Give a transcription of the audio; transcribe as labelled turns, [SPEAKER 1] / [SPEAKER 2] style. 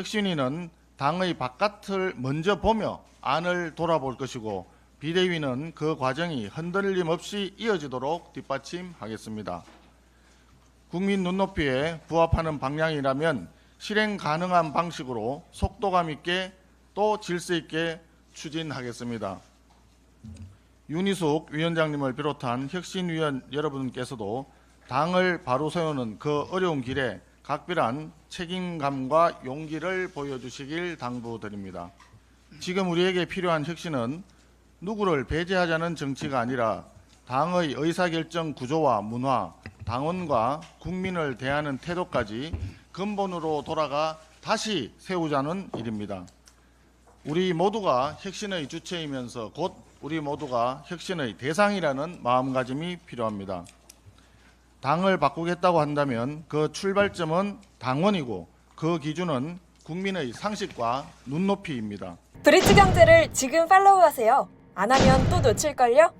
[SPEAKER 1] 혁신위는 당의 바깥을 먼저 보며 안을 돌아볼 것이고 비대위는 그 과정이 흔들림 없이 이어지도록 뒷받침하겠습니다. 국민 눈높이에 부합하는 방향이라면 실행 가능한 방식으로 속도감 있게 또 질서 있게 추진하겠습니다. 윤희숙 위원장님을 비롯한 혁신위원 여러분께서도 당을 바로 세우는 그 어려운 길에 각별한 책임감과 용기를 보여주시길 당부드립니다. 지금 우리에게 필요한 혁신은 누구를 배제하자는 정치가 아니라 당의 의사결정 구조와 문화, 당원과 국민을 대하는 태도까지 근본으로 돌아가 다시 세우자는 일입니다. 우리 모두가 혁신의 주체이면서 곧 우리 모두가 혁신의 대상이라는 마음가짐이 필요합니다. 당을 바꾸겠다고 한다면 그 출발점은 당원이고 그 기준은 국민의 상식과 눈높이입니다.
[SPEAKER 2] 브릿지 경제를 지금 팔로우하세요. 안 하면 또 놓칠걸요?